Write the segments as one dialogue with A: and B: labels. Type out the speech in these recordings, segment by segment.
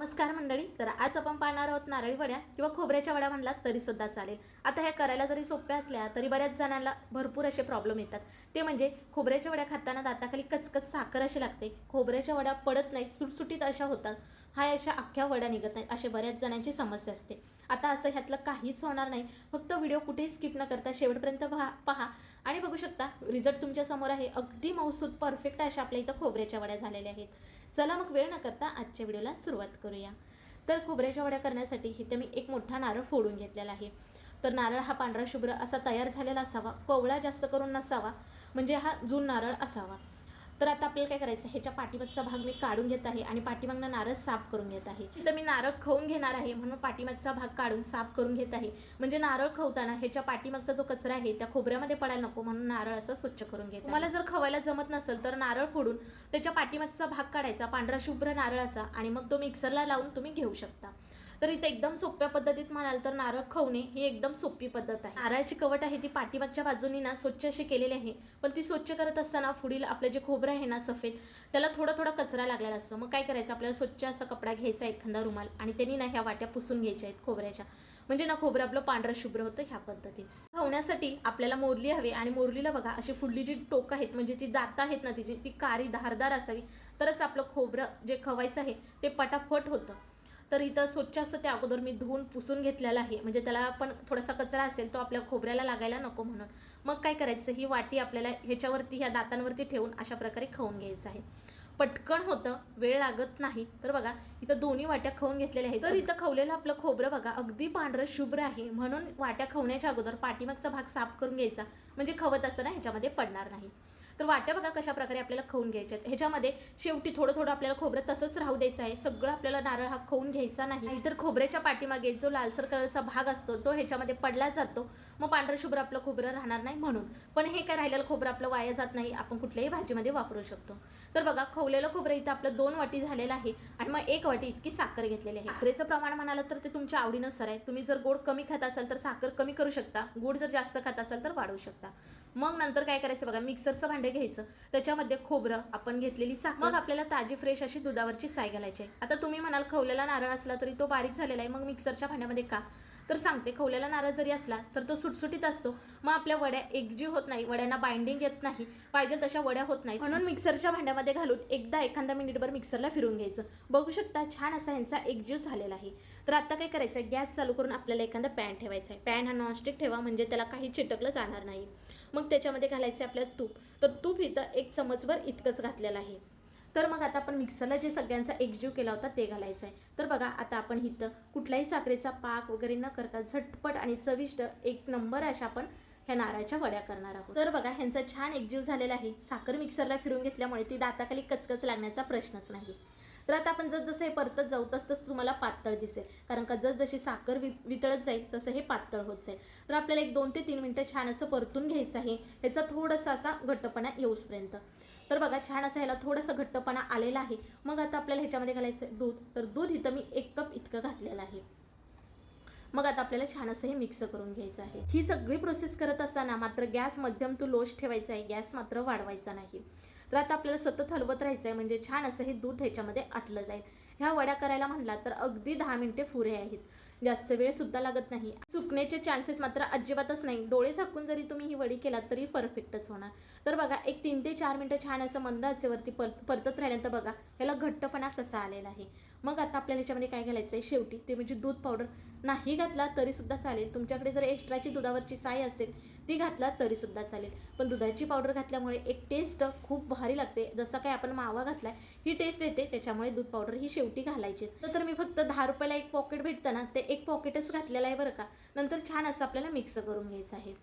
A: नमस्कार मंडळी तर आज आपण पाहणार आहोत नारळी वड्या किंवा खोबऱ्याच्या वड्या म्हणलात तरी सुद्धा चालेल. आता ह्या करायला जरी सोप्या असल्या तरी बऱ्याच जणांना भरपूर असे प्रॉब्लेम येतात. ते म्हणजे खोबऱ्याच्या वड्या खाताना दाताखाली कचकच साखर अशी लागते. खोबऱ्याच्या वड्या पडत नाहीत सुटसुटीत अशा होतात. हा अशा अख्ख्या वड्या निघत नाही असे बऱ्याच जणांची समस्या असते. आता असं ह्यातलं काहीच होणार नाही फक्त व्हिडिओ कुठेही स्किप न करता शेवटपर्यंत पहा पहा. आणि बघू शकता रिझल्ट तुमच्यासमोर आहे. अगदी मौसूद परफेक्ट अशा आपल्या इथं खोबऱ्याच्या वड्या झालेल्या आहेत. चला मग वेळ न करता आजच्या व्हिडिओला सुरुवात करूया. तर खोबऱ्याच्या वड्या करण्यासाठी इथे मी एक मोठा नारळ फोडून घेतलेला आहे. तर नारळ हा पांढरा शुभ्र असा तयार झालेला असावा कोवळा जास्त करून नसावा म्हणजे हा जून नारळ असावा. तर आता आपल्याला काय करायचं ह्याच्या पाठीमागचा भाग मी काढून घेत आहे आणि पाठीमागनं नारळ साफ करून घेत आहे. तर मी नारळ खाऊन घेणार आहे म्हणून पाठीमागचा भाग काढून साफ करून घेत आहे. म्हणजे नारळ खवताना ह्याच्या पाठीमागचा जो कचरा आहे त्या खोबऱ्यामध्ये पडायला नको म्हणून नारळ असं स्वच्छ करून घेत मला जर खवायला जमत नसेल तर नारळ फोडून त्याच्या पाठीमागचा भाग काढायचा. पांढरा शुभ्र नारळाचा आणि मग तो मिक्सरला लावून तुम्ही घेऊ शकता. तर इथे एकदम सोप्या पद्धतीत म्हणाल तर नारळ खवणे ही एकदम सोपी पद्धत आहे. नारळाची कवट आहे ती पाठीमागच्या बाजूनी ना स्वच्छ अशी केलेली आहे. पण ती स्वच्छ करत असताना पुढील आपलं जे खोबरं आहे ना सफेद त्याला थोडा थोडा कचरा लागलेला असतो. मग काय करायचं? आपल्याला स्वच्छ असा कपडा घ्यायचा एखादा रुमाल आणि त्यांनी ना ह्या वाट्या पुसून घ्यायच्या आहेत खोबऱ्याच्या. म्हणजे ना खोबरं आपलं पांढरं शुभ्र होतं ह्या पद्धतीने खवण्यासाठी आपल्याला मोरली हवी आणि मोरलीला बघा अशी फुडली जी टोक आहेत म्हणजे जी दात आहेत ना तिची ती कारी धारदार असावी तरच आपलं खोबरं जे खवायचं आहे ते पटाफट होतं. तर इथं स्वच्छ असं त्या अगोदर मी धुवून पुसून घेतलेलं आहे. म्हणजे त्याला पण थोडासा कचरा असेल तो आपल्या खोबऱ्याला लागायला नको म्हणून. मग काय करायचं? ही वाटी आपल्याला ह्याच्यावरती ह्या दातांवरती ठेवून अशा प्रकारे खाऊन घ्यायचं आहे. पटकन होतं वेळ लागत नाही. तर बघा इथं दोन्ही वाट्या खाऊन घेतलेल्या आहेत. तर इथं खवलेलं आपलं खोबरं बघा अगदी पांढरं शुभ्र आहे. म्हणून वाट्या खवण्याच्या अगोदर पाठीमागचा भाग साफ करून घ्यायचा. म्हणजे खवत असताना ह्याच्यामध्ये पडणार नाही. तर वाट्या बघा कशा प्रकारे आपल्याला खाऊन घ्यायच्या आहेत. ह्याच्यामध्ये शेवटी थोडं थोडं आपल्याला खोबरं तसंच राहू द्यायचं आहे. सगळं आपल्याला नारळ हा खाऊन घ्यायचा नाही. तर खोबऱ्याच्या पाठीमागे जो लालसर कलरचा भाग असतो तो ह्याच्यामध्ये पडला जातो. मग पांढरं शुभ्र आपलं खोबरं राहणार नाही म्हणून. पण हे काय राहिलेलं खोबरं आपलं वाया जात नाही. आपण कुठल्याही भाजीमध्ये वापरू शकतो. तर बघा खवलेलं खोबरं इथं आपलं दोन वाटी झालेलं आहे आणि मग एक वाटी इतकी साखर घेतलेली आहे. साखरेचं प्रमाण म्हणाला तर ते तुमच्या आवडीनुसार आहे. तुम्ही जर गोड कमी खात असाल तर साखर कमी करू शकता. गोड जर जास्त खात असाल तर वाढवू शकता. मग नंतर काय करायचं बघा मिक्सरचं भांडे घ्यायचं. त्याच्यामध्ये खोबरं आपण घेतलेली साखर. मग आपल्याला ताजी फ्रेश अशी दुधावरची साय घालायची आहे. आता तुम्ही म्हणाल खवलेला नारळ असला तरी तो बारीक झालेला आहे मग मिक्सरच्या भांड्यामध्ये का? तर सांगते खवलेला नारळ जरी असला तर तो सुटसुटीत असतो. मग आपल्या वड्या एकजीव होत नाही वड्यांना बाइंडिंग येत नाही. पाहिजे तशा वड्या होत नाही म्हणून मिक्सरच्या भांड्यामध्ये घालून एकदा एखादा मिनिटभर मिक्सरला फिरून घ्यायचं. बघू शकता छान असा ह्यांचा एकजीव झालेला आहे. तर आता काय करायचं गॅस चालू करून आपल्याला एखादा पॅन ठेवायचा आहे पॅन हा नॉनस्टिक ठेवा म्हणजे त्याला काही चिटकलं जाणार नाही. मग त्याच्यामध्ये घालायचं आपल्याला तूप. तर तूप इथं एक चमचभर इतकंच घातलेलं आहे. तर मग आता आपण मिक्सरला जे सगळ्यांचा एकजीव केला होता ते घालायचं आहे. तर बघा आता आपण इथं कुठल्याही साखरेचा पाक वगैरे न करता झटपट आणि चविष्ट एक नंबर अशा आपण ह्या नारळाच्या वड्या करणार आहोत. तर बघा ह्यांचा छान एकजीव झालेला आहे. साखर मिक्सरला फिरून घेतल्यामुळे ती दाताखाली कचकच लागण्याचा प्रश्नच नाही. तर आता आपण जस जसं हे परतत जाऊ तस तसं तुम्हाला पातळ दिसेल. कारण का जसजशी साखर वि वितळत जाईल तसं हे पातळ होत जाईल. तर आपल्याला एक दोन ते तीन मिनटं छान असं परतून घ्यायचं आहे. ह्याचा थोडासा असा घट्टपणा येऊसपर्यंत. तर बघा छान असं ह्याला थोडासा घट्टपणा आलेला आहे. मग आता आपल्याला ह्याच्यामध्ये घालायचं आहे दूध. तर दूध इथं मी एक कप इतकं घातलेलं आहे. मग आता आपल्याला छान असं हे मिक्स करून घ्यायचं आहे. ही सगळी प्रोसेस करत असताना मात्र गॅस मध्यम टू लोच ठेवायचा आहे. गॅस मात्र वाढवायचा नाही. तर आता आपल्याला सतत हलवत राहायचं आहे म्हणजे छान असं हे दूध ह्याच्यामध्ये आटलं जाईल. ह्या वड्या करायला म्हणला तर अगदी दहा मिनिटे पुरे आहेत. जास्त वेळ सुद्धा लागत नाही. चुकण्याचे चान्सेस मात्र अजिबातच नाही. डोळे झाकून जरी तुम्ही ही वडी केलात तरी परफेक्टच होणार. तर बघा एक तीन ते चार मिनटं छान असं मंद आचेवरती पर परतत राहिल्यानंतर बघा ह्याला घट्टपणा कसा आलेला आहे. मग आता आपल्याला ह्याच्यामध्ये काय घालायचं आहे शेवटी ते म्हणजे दूध पावडर नाही घातला तरी सुद्धा चालेल. तुमच्याकडे जर एक्स्ट्राची दुधावरची साय असेल ती घातला तरी सुद्धा चालेल. पण दुधाची पावडर घातल्यामुळे एक टेस्ट खूप भारी लागते. जसं काय आपण मावा घातलाय ही टेस्ट येते. त्याच्यामुळे दूध पावडर ही शेवटी घालायची. तर मी फक्त दहा रुपयाला एक पॉकेट भेटतं ना ते एक पॉकेटच घातलेलं आहे बरं का. नंतर छान असं आपल्याला मिक्स करून घ्यायचं आहे.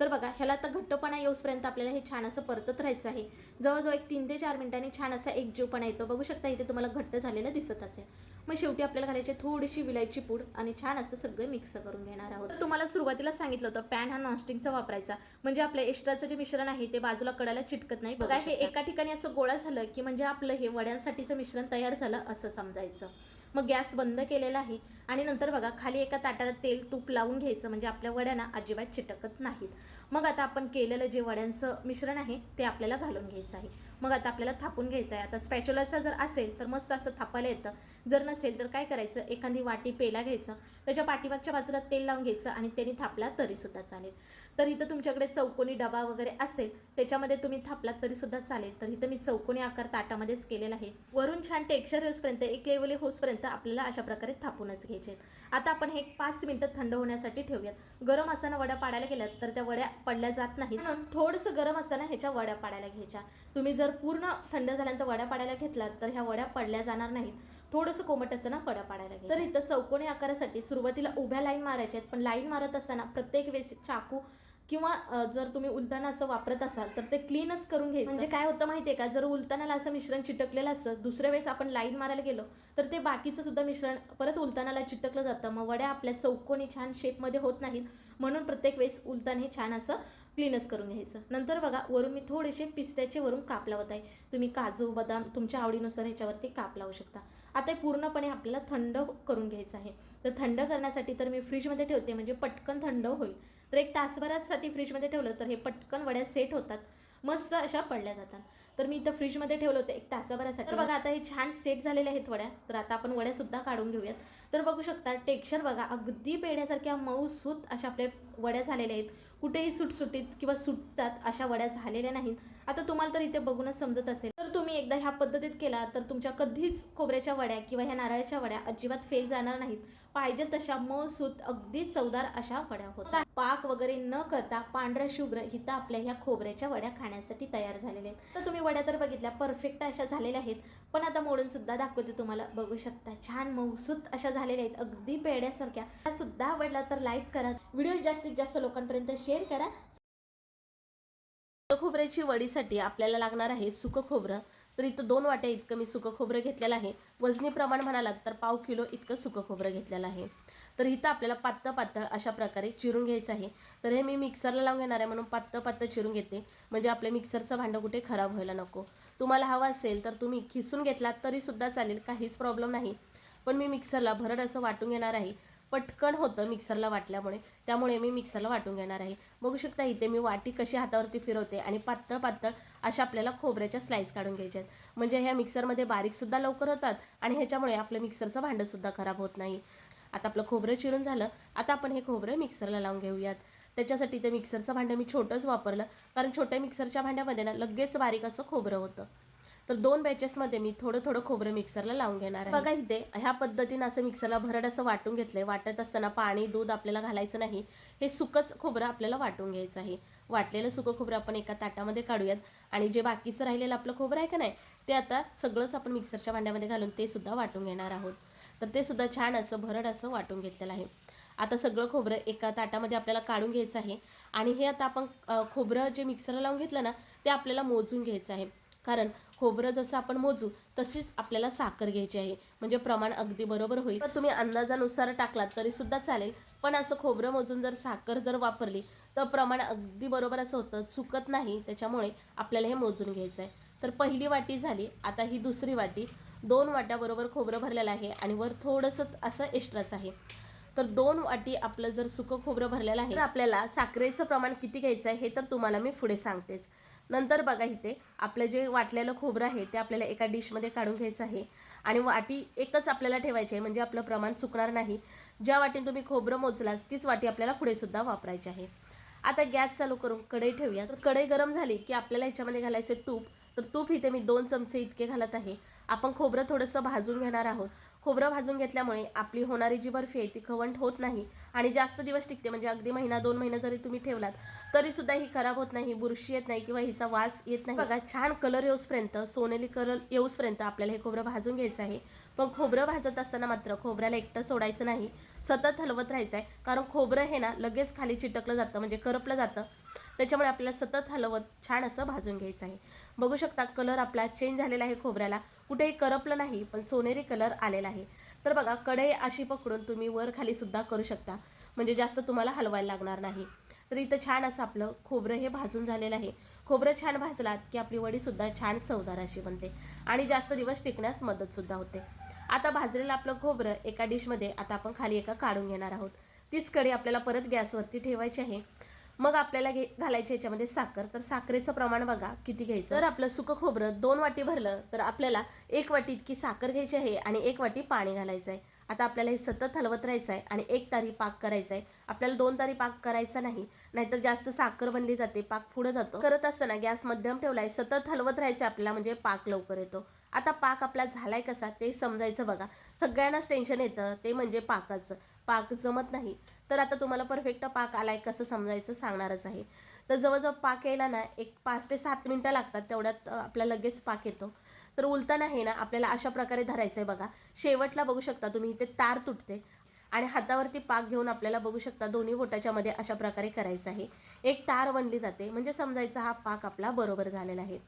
A: तर बघा ह्याला आता घट्टपणा येऊसपर्यंत आपल्याला हे छान असं परतत राहायचं आहे. जवळजवळ एक तीन ते चार मिनिटांनी छान असा एक जीवपणा येतो. बघू शकता इथे तुम्हाला घट्ट झालेलं दिसत असेल. मग शेवटी आपल्याला घालायची थोडीशी विलायची पूड आणि छान असं सगळं मिक्स करून घेणार आहोत. तर तुम्हाला सुरुवातीला सांगितलं होतं पॅन हा नॉनस्टिकचा वापरायचा. म्हणजे आपलं एक्स्ट्राचं जे मिश्रण आहे ते बाजूला कडायला चिटकत नाही. बघा हे एका ठिकाणी असं गोळा झालं की म्हणजे आपलं हे वड्यांसाठीचं मिश्रण तयार झालं असं समजायचं. मग गॅस बंद केलेला आहे आणि नंतर बघा खाली एका ताटाला तेल तूप लावून घ्यायचं म्हणजे आपल्या वड्यांना अजिबात चिटकत नाहीत. मग आता आपण केलेलं जे वड्यांचं मिश्रण आहे ते आपल्याला घालून घ्यायचं आहे.
B: मग आता आपल्याला थापून घ्यायचं आहे. आता स्पॅच्युलाचा जर असेल तर मस्त असं थापायला येतं. जर नसेल तर काय करायचं? एखादी वाटी पेला घ्यायचं त्याच्या पाठीमागच्या बाजूला तेल लावून घ्यायचं आणि त्यांनी थापला तरीसुद्धा चालेल. तर इथं तुमच्याकडे चौकोनी डबा वगैरे असेल त्याच्यामध्ये तुम्ही थापलात तरीसुद्धा चालेल. तर इथं मी चौकोनी आकार ताटामध्येच केलेला आहे. वरून छान टेक्स्चर होसपर्यंत एक लेवले होसपर्यंत आपल्याला अशा प्रकारे थापूनच घ्यायचे आहेत आता आपण हे एक पाच मिनटं थंड होण्यासाठी ठेवूयात. गरम असताना वड्या पाडायला गेल्यात तर त्या वड्या पडल्या जात नाहीत. म्हणून थोडंसं गरम असताना ह्याच्या वड्या पाडायला घ्यायच्या. तुम्ही जर पूर्ण थंड झाल्यानंतर वड्या पाडायला घेतलात तर ह्या वड्या पडल्या जाणार नाहीत. थोडंसं कोमट असताना वड्या पाडायला घ्यायच्या तर इथं चौकोनी आकारासाठी सुरुवातीला उभ्या लाईन मारायच्या आहेत पण लाईन मारत असताना प्रत्येक वेळेस चाकू किंवा जर तुम्ही उलताना असं वापरत असाल तर ते क्लीनच करून घ्यायचं. म्हणजे काय होतं माहितीये का? जर उलतानाला असं मिश्रण चिटकलेलं असतं दुसऱ्या वेळेस आपण लाईन मारायला गेलो तर ते बाकीचं सुद्धा मिश्रण परत उलतानाला चिटकलं जातं. मग वड्या आपल्या चौकोनी छान शेपमध्ये होत नाहीत म्हणून प्रत्येक वेळेस उलताना हे छान असं क्लीनच करून घ्यायचं. नंतर बघा वरून मी थोडेसे पिस्त्याचे वरून काप लावत आहे. तुम्ही काजू बदाम तुमच्या आवडीनुसार ह्याच्यावरती काप लावू शकता. आता हे पूर्णपणे आपल्याला थंड करून घ्यायचं आहे. तर थंड करण्यासाठी तर मी फ्रीजमध्ये ठेवते म्हणजे पटकन थंड होईल. तर एक तासभरासाठी फ्रीजमध्ये ठेवलं तर हे पटकन वड्या सेट होतात. मस्त अशा पडल्या जातात. तर मी इथं फ्रीजमध्ये ठेवलं होतं एक तासाभरासाठी. तर बघा आता हे छान सेट झालेले आहेत वड्या. तर आता आपण वड्यासुद्धा काढून घेऊयात. तर बघू शकता टेक्स्चर बघा अगदी पेढ्यासारख्या मऊसूत अशा आपल्या वड्या झालेल्या आहेत. कुठेही सुटसुटीत किंवा सुटतात अशा वड्या झालेल्या नाहीत. आता तुम्हाला तर इथे बघूनच समजत असेल. तर तुम्ही एकदा ह्या पद्धतीत केला तर तुमच्या कधीच खोबऱ्याच्या वड्या किंवा ह्या नारळाच्या वड्या अजिबात फेल जाणार नाहीत. पाहिजे तशा मऊसूत अगदी चवदार अशा वड्या होतात. पाक वगैरे न करता पांढऱ्या शुभ्र हिता आपल्या ह्या खोबऱ्याच्या वड्या खाण्यासाठी तयार झालेल्या आहेत. तर तुम्ही वड्या तर बघितल्या परफेक्ट अशा झालेल्या आहेत. पण आता मोडून सुद्धा दाखवते तुम्हाला बघू शकता छान मऊसूत अशा झालेल्या आहेत अगदी पेड्यासारख्या त्या सुद्धा आवडला तर लाईक करा. व्हिडिओ जास्तीत जास्त लोकांपर्यंत शेअर करा. सुकं खोबऱ्याची वडीसाठी आपल्याला लागणार आहे सुकं खोबरं. तर इथं दोन वाट्या इतकं मी सुकं खोबरं घेतलेलं आहे. वजनी प्रमाण म्हणालात तर पाव किलो इतकं सुकं खोबरं घेतलेलं आहे. तर इथं आपल्याला पातळ पातळ अशा प्रकारे चिरून घ्यायचं आहे. तर हे मी मिक्सरला लावून घेणार आहे म्हणून पातळ पातळ चिरून घेते. म्हणजे आपल्या मिक्सरचं भांडं कुठे खराब व्हायला नको. तुम्हाला हवं असेल तर तुम्ही खिसून घेतलात तरीसुद्धा चालेल. काहीच प्रॉब्लेम नाही. पण मी मिक्सरला भरड असं वाटून घेणार आहे. पटकन होतं मिक्सरला वाटल्यामुळे. त्यामुळे मी मिक्सरला वाटून घेणार आहे. बघू शकता इथे मी वाटी कशी हातावरती फिरवते आणि पातळ पातळ अशा आपल्याला खोबऱ्याच्या स्लाईस काढून घ्यायच्या आहेत. म्हणजे ह्या मिक्सरमध्ये बारीकसुद्धा लवकर होतात आणि ह्याच्यामुळे आपलं मिक्सरचं भांडंसुद्धा खराब होत नाही. आता आपलं खोबरं चिरून झालं. आता आपण हे खोबरं मिक्सरला लावून घेऊयात. त्याच्यासाठी ते मिक्सरचं भांडं मी छोटंच वापरलं. कारण छोट्या मिक्सरच्या भांड्यामध्ये ना लगेच बारीक असं खोबरं होतं. तर दोन बॅचेसमध्ये मी थोडं थोडं खोबरं मिक्सरला लावून घेणार आहे. बघा इथे ह्या पद्धतीनं असं मिक्सरला भरड असं वाटून घेतलंय. वाटत असताना पाणी दूध आपल्याला घालायचं नाही. हे सुकंच खोबरं आपल्याला वाटून घ्यायचं आहे. वाटलेलं सुकं खोबरं आपण एका ताटामध्ये काढूयात. आणि जे बाकीचं राहिलेलं आपलं खोबरं आहे का नाही ते आता सगळंच आपण मिक्सरच्या भांड्यामध्ये घालून ते सुद्धा वाटून घेणार आहोत. तर ते सुद्धा छान असं भरड असं वाटून घेतलेलं आहे. आता सगळं खोबरं एका ताटामध्ये आपल्याला काढून घ्यायचं आहे. आणि हे आता आपण खोबरं जे मिक्सरला लावून घेतलं ना ते आपल्याला मोजून घ्यायचं आहे. कारण खोबरं जसं आपण मोजू तशीच आपल्याला साखर घ्यायची आहे. म्हणजे प्रमाण अगदी बरोबर होईल. तर तुम्ही अंदाजानुसार टाकलात तरी सुद्धा चालेल. पण असं खोबरं मोजून जर साखर जर वापरली तर प्रमाण अगदी बरोबर असं होतं. चुकत नाही. त्याच्यामुळे आपल्याला हे मोजून घ्यायचं आहे. तर पहिली वाटी झाली. आता ही दुसरी वाटी. दोन वाट्याबरोबर खोबरं भरलेलं आहे आणि वर थोडंसंच असं एक्स्ट्राच आहे. तर दोन वाटी आपलं जर सुकं खोबरं भरलेलं आहे तर आपल्याला साखरेचं प्रमाण किती घ्यायचं आहे हे तर तुम्हाला मी पुढे सांगतेच. नंतर बघा इथे आपलं जे वाटलेलं खोबरं आहे ते आपल्याला एका डिशमध्ये काढून घ्यायचं आहे. आणि वाटी एकच आपल्याला ठेवायची आहे म्हणजे आपलं प्रमाण चुकणार नाही. ज्या वाटीने तुम्ही खोबरं मोजलास तीच वाटी आपल्याला पुढे सुद्धा वापरायची आहे. आता गॅस चालू करून कढई ठेवूया. तर कढई गरम झाली की आपल्याला ह्याच्यामध्ये घालायचे तूप. तर तूप इथे मी दोन चमचे इतके घालत आहे. आपण खोबरं थोडंसं भाजून घेणार आहोत. खोबरं भाजून घेतल्यामुळे आपली होणारी जी बर्फी आहे ती खवंट होत नाही आणि जास्त दिवस टिकते. म्हणजे अगदी महिना दोन महिना जरी तुम्ही ठेवलात तरी सुद्धा ही खराब होत नाही बुरशी येत नाही किंवा हिचा वास येत नाही. बघा छान कलर येऊसपर्यंत सोनेली कलर येऊसपर्यंत आपल्याला हे खोबरं भाजून घ्यायचं आहे. पण खोबरं भाजत असताना मात्र खोबऱ्याला एकटं सोडायचं नाही सतत हलवत राहायचं आहे कारण खोबरं हे ना लगेच खाली चिटकलं जातं म्हणजे करपलं जातं. त्याच्यामुळे आपल्याला सतत हलवत छान असं भाजून घ्यायचं आहे. बघू शकता कलर आपला चेंज झालेला आहे खोबऱ्याला. कुठेही करपलं नाही पण सोनेरी कलर आलेला आहे. तर बघा कढई अशी पकडून तुम्ही वर खाली सुद्धा करू शकता. म्हणजे जास्त तुम्हाला हलवायला लागणार नाही. तर इथं छान असं आपलं खोबरं हे भाजून झालेलं आहे. खोबरं छान भाजलात की आपली वडीसुद्धा छान चवदार अशी बनते. आणि जास्त दिवस टिकण्यास मदतसुद्धा होते. आता भाजलेलं आपलं खोबरं एका डिशमध्ये आता आपण खाली एका काढून घेणार आहोत. तीच कढी आपल्याला परत गॅसवरती ठेवायची आहे. मग आपल्याला घे घालायचे याच्यामध्ये साखर. तर साखरेचं प्रमाण बघा किती घ्यायचं? तर आपलं सुकं खोबरं दोन वाटी भरलं तर आपल्याला एक वाटी इतकी साखर घ्यायची आहे आणि एक वाटी पाणी घालायचं आहे. आता आपल्याला हे सतत हलवत राहायचं आहे आणि एक तारी पाक करायचा आहे. आपल्याला दोन तारी पाक करायचा नाही नाहीतर जास्त साखर बनली जाते पाक पुढे जातो. करत असताना गॅस मध्यम ठेवलाय सतत हलवत राहायचं आपल्याला म्हणजे पाक लवकर येतो. आता पाक आपला झालाय कसा ते समजायचं बघा. सगळ्यांनाच टेन्शन येतं ते म्हणजे पाकाचं. पाक जमत नाही. तर आता तुम्हाला परफेक्ट पाक आलाय कसं समजायचं सांगणारच आहे. तर जवळजवळ पाक यायला ना एक पाच ते सात मिनटं लागतात तेवढ्यात आपला लगेच पाक येतो. तर उलताना आहे ना आपल्याला अशा प्रकारे धरायचं आहे बघा. शेवटला बघू शकता तुम्ही इथे तार तुटते. आणि हातावरती पाक घेऊन आपल्याला बघू शकता दोन्ही बोटाच्या मध्ये अशा प्रकारे करायचं आहे. एक तार बनली जाते. म्हणजे समजायचा हा पाक आपला बरोबर झालेला आहे.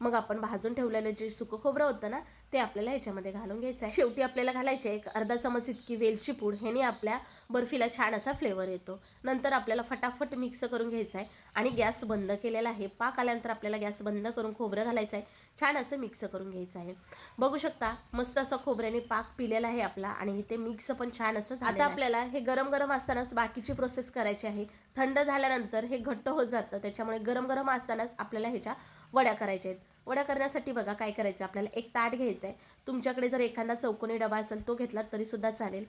B: मग आपण भाजून ठेवलेलं जे सुकं खोबरं होतं ना ते आपल्याला याच्यामध्ये घालून घ्यायचं आहे शेवटी आपल्याला घालायचे एक अर्धा चमच इतकी वेलची पूड ह्याने आपल्या बर्फीला छान असा फ्लेवर येतो. नंतर आपल्याला फटाफट मिक्स करून घ्यायचं आहे आणि गॅस बंद केलेला आहे. पाक आल्यानंतर आपल्याला गॅस बंद करून खोबरं घालायचं आहे छान असं मिक्स करून घ्यायचं आहे. बघू शकता मस्त असं खोबऱ्याने पाक पिलेला आहे आपला आणि इथे मिक्स पण छान असं आता आपल्याला हे गरम गरम असतानाच बाकीची प्रोसेस करायची आहे. थंड झाल्यानंतर हे घट्ट होत जातं. त्याच्यामुळे गरम गरम असतानाच आपल्याला ह्याच्या वड्या करायच्या आहेत. वड्या करण्यासाठी बघा काय करायचं आपल्याला? एक ताट घ्यायचं आहे तुमच्याकडे जर एखादा चौकोनी डबा असेल तो घेतला तरीसुद्धा चालेल.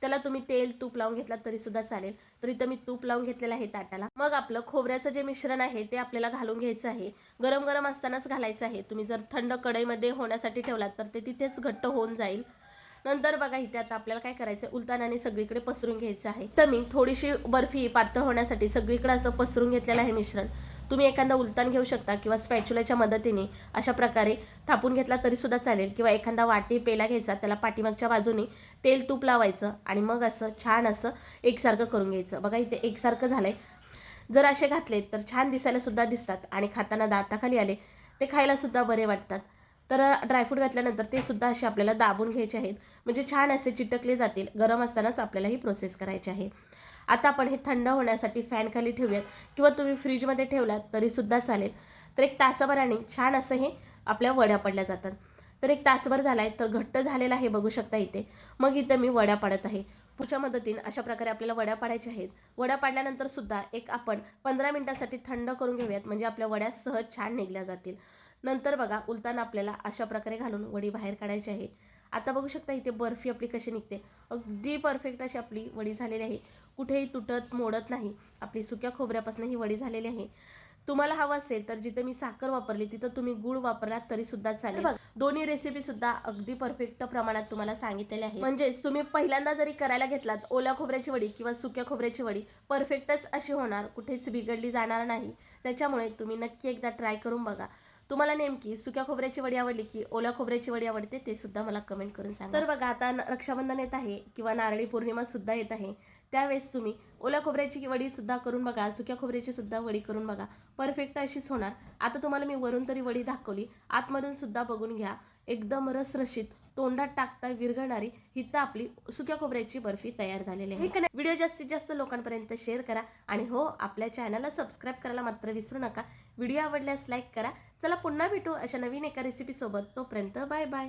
B: त्याला तुम्ही तेल तूप लावून घेतलात तरीसुद्धा चालेल. तर इथं मी तूप लावून घेतलेलं आहे ताटाला. मग आपलं खोबऱ्याचं जे मिश्रण आहे ते आपल्याला घालून घ्यायचं आहे. गरम गरम असतानाच घालायचं आहे. तुम्ही जर थंड कढईमध्ये होण्यासाठी ठेवलात तर ते तिथेच घट्ट होऊन जाईल. नंतर बघा इथे आता आपल्याला काय करायचं उलतानाने सगळीकडे पसरून घ्यायचं आहे. तर मी थोडीशी बर्फी पातळ होण्यासाठी सगळीकडे असं पसरून घेतलेलं आहे मिश्रण. तुम्ही एखादा उलतान घेऊ शकता किंवा स्पॅच्युलाच्या मदतीने अशा प्रकारे थापून घेतला तरीसुद्धा चालेल. किंवा एखादा वाटी पेला घ्यायचा त्याला पाठीमागच्या बाजूने तेल तूप लावायचं आणि मग असं छान असं एकसारखं करून घ्यायचं. बघा इथे एकसारखं झालं आहे जर असे घातले तर छान दिसायलासुद्धा दिसतात आणि खाताना दाताखाली आले ते खायलासुद्धा बरे वाटतात. तर ड्रायफ्रूट घातल्यानंतर ते सुद्धा असे आपल्याला दाबून घ्यायचे आहेत. म्हणजे छान असे चिटकले जातील. गरम असतानाच आपल्याला ही प्रोसेस करायची आहे. आता आपण हे थंड होण्यासाठी फॅनखाली ठेवूयात. किंवा तुम्ही फ्रीजमध्ये ठेवलात तरीसुद्धा चालेल. तर एक तासाभराने छान असं हे आपल्या वड्या पडल्या जातात. तर एक तासभर झाला आहे तर घट्ट झालेला आहे बघू शकता इथे. मग इथे मी वड्या पाडत आहे. पुढच्या मदतीने अशा प्रकारे आपल्याला वड्या पाडायच्या आहेत. वड्या पाडल्यानंतर सुद्धा एक आपण पंधरा मिनटासाठी थंड करून घेऊयात म्हणजे आपल्या वड्या सहज छान निघल्या जातील. नंतर बघा उलताना आपल्याला अशा प्रकारे घालून वडी बाहेर काढायची आहे. आता बघू शकता इथे बर्फी आपली कशी निघते. अगदी परफेक्ट अशी आपली वडी झालेली आहे. कुठेही तुटत मोडत नाही. आपली सुक्या खोबऱ्यापासून ही वडी झालेली आहे. तुम्हाला हवं असेल तर जिथे मी साखर वापरली तिथं तुम्ही गुळ वापरलात तरी सुद्धा चालेल. दोन्ही रेसिपी सुद्धा अगदी परफेक्ट प्रमाणात तुम्हाला सांगितलेले आहे म्हणजेच तुम्ही पहिल्यांदा जरी करायला घेतलात ओल्या खोबऱ्याची वडी किंवा सुक्या खोबऱ्याची वडी परफेक्टच अशी होणार कुठेच बिघडली जाणार नाही. त्याच्यामुळे तुम्ही नक्की एकदा ट्राय करून बघा. तुम्हाला नेमकी सुक्या खोबऱ्याची वडी आवडली की ओल्या खोबऱ्याची वडी आवडते ते सुद्धा मला कमेंट करून सांगा. तर बघा आता रक्षाबंधन येत आहे किंवा नारळी पौर्णिमा सुद्धा येत आहे. त्यावेळेस तुम्ही ओल्या खोबऱ्याची वडी सुद्धा करून बघा सुक्या खोबऱ्याची सुद्धा वडी करून बघा. परफेक्ट अशीच होणार. आता तुम्हाला मी वरून तरी वडी दाखवली. आतमधून सुद्धा बघून घ्या. एकदम रसरशीत तोंडात टाकता विरघळणारी ही तर आपली सुक्या खोबऱ्याची बर्फी तयार झालेली आहे. का? व्हिडिओ जास्तीत जास्त लोकांपर्यंत शेअर करा आणि हो आपल्या चॅनलला सबस्क्राईब करायला मात्र विसरू नका. व्हिडिओ आवडल्यास लाईक करा. चला पुन्हा भेटू अशा नवीन एका रेसिपी सोबत. तोपर्यंत बाय बाय.